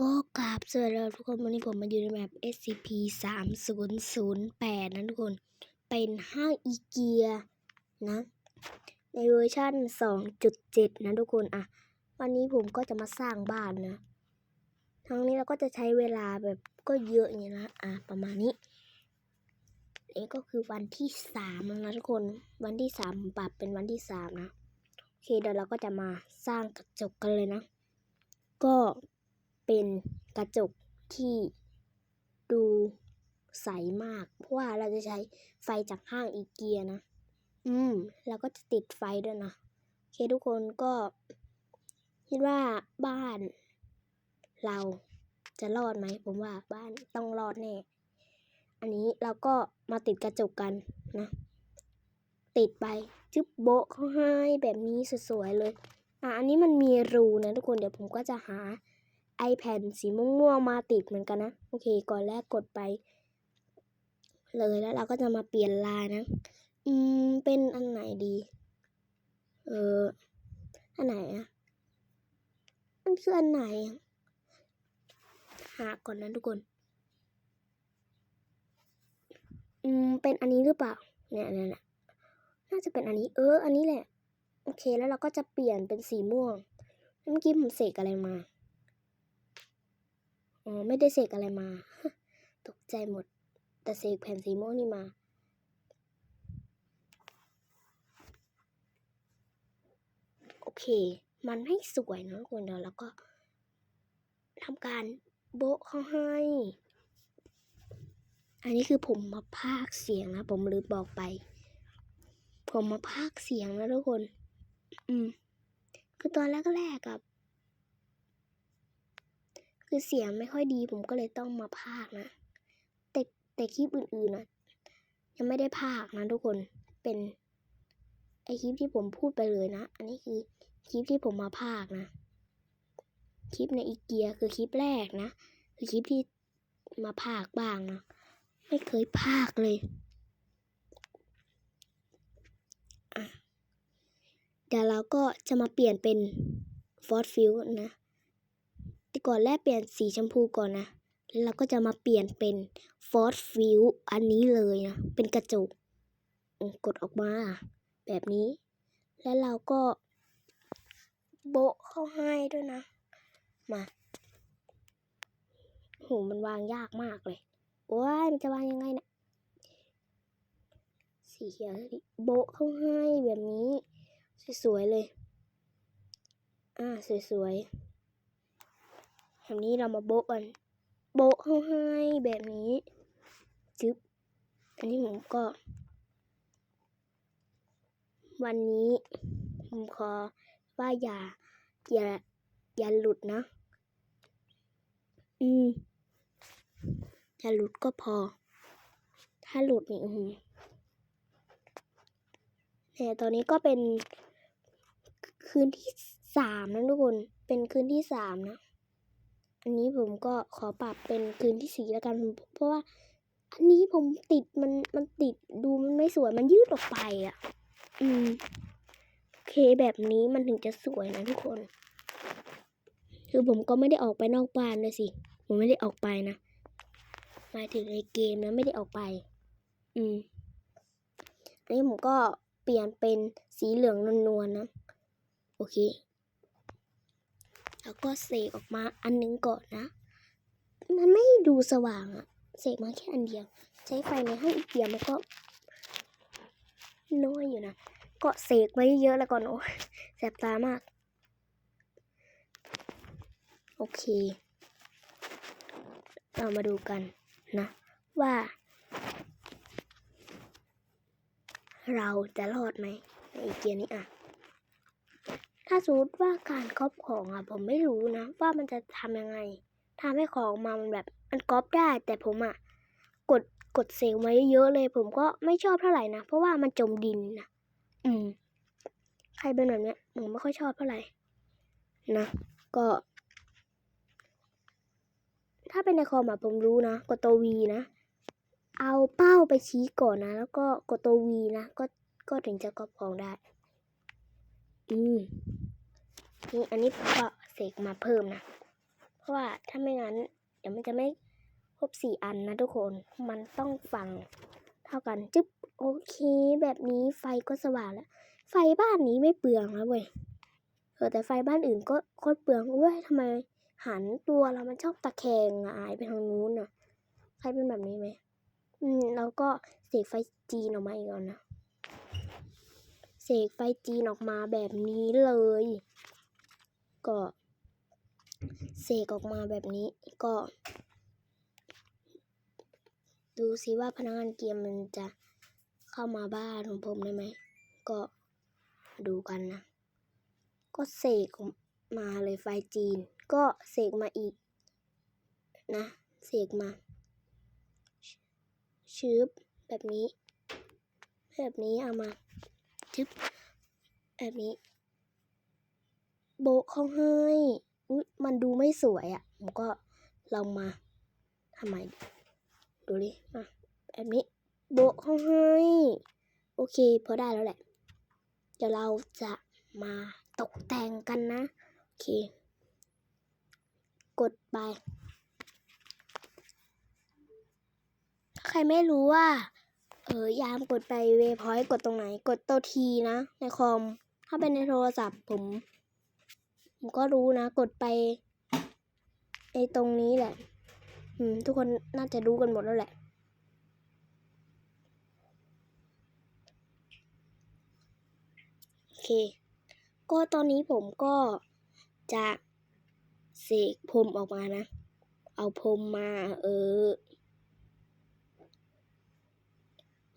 ก็กราบสวัสดีทุกคนวันนี้ผมมาอยู่ในแบบ SCP 3 0 0 8นะทุกคน เป็นห้างอีเกียนะ ในเวอร์ชั่น 2.7 นะทุกคนอะ วันนี้ผมก็จะมาสร้างบ้านนะ ทั้งนี้เราก็จะใช้เวลาแบบก็เยอะอย่างนี้นะอะประมาณนี้นี่ก็คือวันที่สามแล้วนะทุกคน วันที่สามปรับเป็นวันที่สามนะ โอเคเดี๋ยวเราก็จะมาสร้างกระจกกันเลยนะ ก็ เป็นกระจกที่ดูใสมาก เพราะว่าเราจะใช้ไฟจากห้างอีเกียนะ อืม แล้วก็จะติดไฟด้วยนะ โอเคทุกคนก็ คิดว่าบ้าน เราจะรอดไหม ผมว่าบ้านต้องรอดแน่ อันนี้เราก็มาติดกระจกกันนะ ติดไปจึ๊บโบะเขาให้แบบนี้สวยๆเลย อะ อันนี้มันมีรูนะทุกคน เดี๋ยวผมก็จะหา ไอแผ่นสีม่วงๆมาติดเหมือนกันนะ โอเค ก่อนแรกกดไป เลยแล้วเราก็จะมาเปลี่ยนลายนะ อืม เป็นอันไหนดี เออ อันไหนอะมันคืออันไหน หาก่อนนะทุกคน อืม เป็นอันนี้หรือเปล่า เนี่ยเนี่ยเนี่ยน่าจะเป็นอันนี้ เออ อันนี้แหละ โอเค แล้วเราก็จะเปลี่ยนเป็นสีม่วง เมื่อกี้ผมเสกอะไรมา อ๋อไม่ได้เสกอะไรมา ตกใจหมด แต่เสกแผ่นสีม่วงนี่มา โอเค มันไม่สวยนะทุกคนเดี๋ยวเราก็ทำการโบะเขาให้ อันนี้คือผมมาพากเสียงนะ ผมลืมบอกไป ผมมาพากเสียงนะทุกคน อืม คือตอนแรกๆกับ คือเสียงไม่ค่อยดีผมก็เลยต้องมาพากนะ แต่แต่คลิปอื่นๆนะยังไม่ได้พากนะทุกคนเป็นไอคลิปที่ผมพูดไปเลยนะ อันนี้คือคลิปที่ผมมาพากนะ คลิปในอีเกียคือคลิปแรกนะ คือคลิปที่มาพากบ้างนะ ไม่เคยพากเลย เดี๋ยวเราก็จะมาเปลี่ยนเป็นฟอสฟิลนะ แต่ก่อนแรกเปลี่ยนสีชมพูก่อนนะ แล้วเราก็จะมาเปลี่ยนเป็นฟอสฟิลอันนี้เลยนะ เป็นกระจก กดออกมา แบบนี้ แล้วเราก็ โบะเข้าให้ด้วยนะ มาโหมันวางยากมากเลย โอ้ยมันจะวางยังไงเนะสีเขียวดิโบะเข้าให้แบบนี้ สวยๆเลย อ่าสวยๆ แบบนี้เรามาโบะกัน โบะเข้าให้แบบนี้จึ๊บ อันนี้ผมก็ วันนี้ผมขอว่าอย่า อย่า อย่าหลุดนะ อืม อย่าหลุดก็พอ ถ้าหลุดนี่อือหือแต่ตอนนี้ก็เป็นคืนที่สามนะทุกคน เป็นคืนที่สามนะ อันนี้ผมก็ขอปรับเป็นคืนที่สีแล้วกันเพราะว่า อันนี้ผมติดมันมันติดดูมันไม่สวยมันยืดออกไปอะ อืมโอเคแบบนี้มันถึงจะสวยนะทุกคน คือผมก็ไม่ได้ออกไปนอกบ้านเลยสิผมไม่ได้ออกไปนะหมายถึงในเกมนะไม่ได้ออกไป อืมอันนี้ผมก็เปลี่ยนเป็นสีเหลืองนวลๆนะโอเค แล้วก็เสกออกมาอันนึงก่อนนะ มันไม่ดูสว่างอะเสกมาแค่อันเดียว ใช้ไฟในห้องอีเกียมันก็น้อยอยู่นะ ก็เสกไว้เยอะแล้วก่อนโอ้แสบตามาก โอเค เรามาดูกันนะ ว่า เราจะรอดไหมในอีเกียนี้อะ ถ้าสมมติว่าการก๊อปของอะผมไม่รู้นะ ว่ามันจะทำยังไงทำให้ของมามันแบบมันก๊อปได้ แต่ผมอะกดกดเซลมาเยอะๆเลย ผมก็ไม่ชอบเท่าไหร่นะ เพราะว่ามันจมดินนะอืม ใครเป็นแบบเนี้ยผมไม่ค่อยชอบเท่าไหร่นะก็ ถ้าเป็นในคอมอะผมรู้นะกดตัววีนะเอาเป้าไปชี้ก่อนนะ แล้วก็กดตัววีนะก็ก็ถึงจะกรอบของได้ อืม นี่อันนี้ผมก็เสกมาเพิ่มนะ เพราะว่าถ้าไม่งั้น เดี๋ยวมันจะไม่ครบสี่อันนะทุกคน มันต้องฟังเท่ากันจึ๊บโอเค แบบนี้ไฟก็สว่างแล้ว ไฟบ้านนี้ไม่เปลืองแล้วเว้ยเออแต่ไฟบ้านอื่นก็โคตรเปลืองเว้ยทำไมหันตัวเรามันชอบตะแคงหงายไปทางนู้นน่ะ ใครเป็นแบบนี้ไหมอืมแล้วก็เสกไฟจีนออกมาอีกแล้วนะ เสกไฟจีนออกมาแบบนี้เลย ก็เสกออกมาแบบนี้ก็ ดูซิว่าพนักงานเกมมันจะเข้ามาบ้านของผมได้ไหม ก็ดูกันนะ ก็เสกออกมาเลยไฟจีน ก็เสกมาอีก นะเสกมา ชืบแบบนี้ แบบนี้เอามาชึบแบบนี้ โบะเขาให้อุ๊ยมันดูไม่สวยอะ่ะ ผมก็ลองมาทำไมดูดิอะแบบนี้ โบะเขาให้ โอเค พอได้แล้วแหละ เดี๋ยวเราจะมาตกแต่งกันนะ โอเค กดไป ใครไม่รู้ว่า เออยามกดไปเวพอยต์กดตรงไหน กดตัวทีนะ ในคอม ถ้าเป็นในโทรศัพท์ผม ผมก็รู้นะ กดไปไอตรงนี้แหละ อืม ทุกคนน่าจะรู้กันหมดแล้วแหละ โอเค ก็ตอนนี้ผมก็จะเสกพรมออกมานะ เอาพรมมา เออ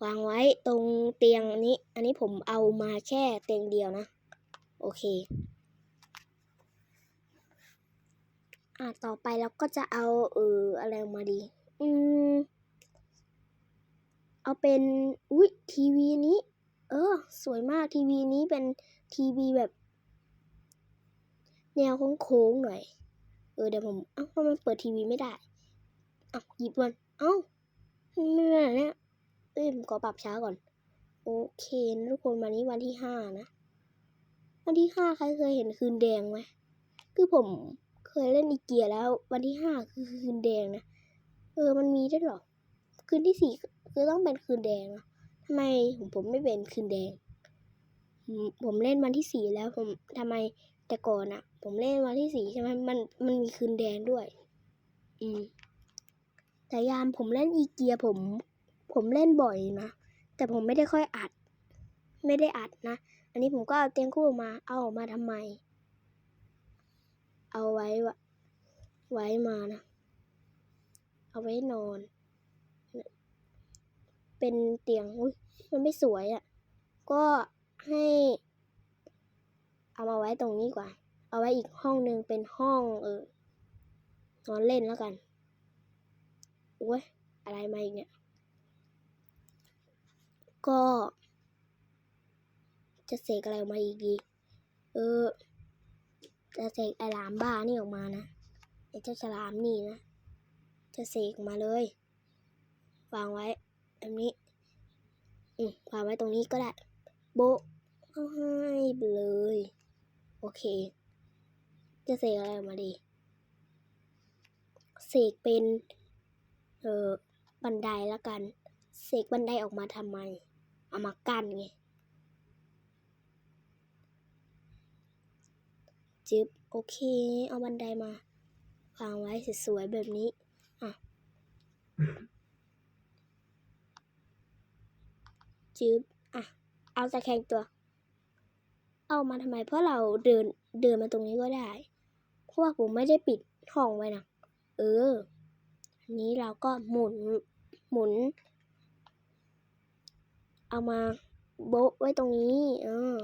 วางไว้ตรงเตียงนี้ อันนี้ผมเอามาแค่เตียงเดียวนะ โอเค อะต่อไปเราก็จะเอาเอออะไรมาดี อืม เอาเป็นอุ๊ยทีวีนี้ เออ สวยมากทีวีนี้เป็นทีวีแบบ แนวโค้งๆหน่อย เออเดี๋ยวผม เอ้าทำไมเปิดทีวีไม่ได้เอ้าหยิบมันเอ้าไม่ได้เนี่ยเอ้ยผมขอปรับช้าก่อน โอเคทุกคนวันนี้วันที่ห้านะ วันที่ห้าใครเคยเห็นคืนแดงไหมคือผม ยเล่นอีเกียแล้ว วันที่ห้าคือคืนแดงนะ เออมันมีด้วยหรอ คืนที่สี่คือต้องเป็นคืนแดงนะทำไมผมผมไม่เป็นคืนแดง ผมเล่นวันที่สี่แล้วผมทำไมแต่ก่อนอะผมเล่นวันที่สี่ใช่ไหมมันมันมีคืนแดงด้วย อืมแต่ยามผมเล่นอีเกียผม ผมเล่นบ่อยนะแต่ผมไม่ได้ค่อยอัด ไม่ได้อัดนะ อันนี้ผมก็เอาเตียงคู่ออกมา เอาออกมาทำไม เอาไว้วะไว้มานะ เอาไว้นอน เป็นเตียงอุ้ยมันไม่สวยอะ่ะ ก็ให้ เอามาไว้ตรงนี้กว่า เอาไว้อีกห้องหนึ่งเป็นห้องเออนอนเล่นแล้วกันโอ้ยอะไรมาอีกเนี่ย ก็ จะเสกอะไรมาอีกดี เออ จะเสกไอ้หลามบ้านี่ออกมานะไอ้เจ้าฉลามนี่นะ จะเสกมาเลย วางไว้แบบนี้ อืมวางไว้ตรงนี้ก็ได้ โบเข้าให้เลย โอเค จะเสกอะไรออกมาดี เสกเป็น เออบันไดละกัน เสกบันไดออกมาทำไม เอามากั้นไง จึ๊บโอเค เอาบันไดมาวางไว้สวยๆแบบนี้อะจึ๊บอะ เอาตะแคงตัว เอามาทำไมเพราะเราเดินเดินมาตรงนี้ก็ได้ เพราะว่าผมไม่ได้ปิดห้องไว้นะเออ นี้เราก็หมุนหมุน เอามาโบะไว้ตรงนี้ เออ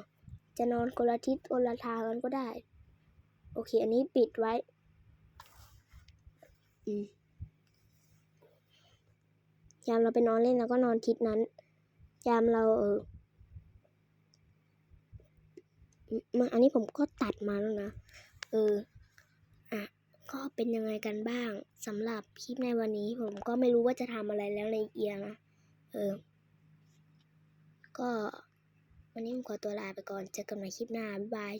จะนอนคนละทิศคนละทางกันก็ได้ โอเค อันนี้ปิดไว้ อืมยามเราไปนอนเล่นเราก็นอนทิศนั้น ยามเราเออมาอันนี้ผมก็ตัดมาแล้วนะ เออ อะ ก็เป็นยังไงกันบ้างสำหรับคลิปในวันนี้ ผมก็ไม่รู้ว่าจะทำอะไรแล้วในเอียนะ เออ ก็วันนี้ผมขอตัวลาไปก่อน เจอกันใหม่คลิปหน้า บ๊ายบาย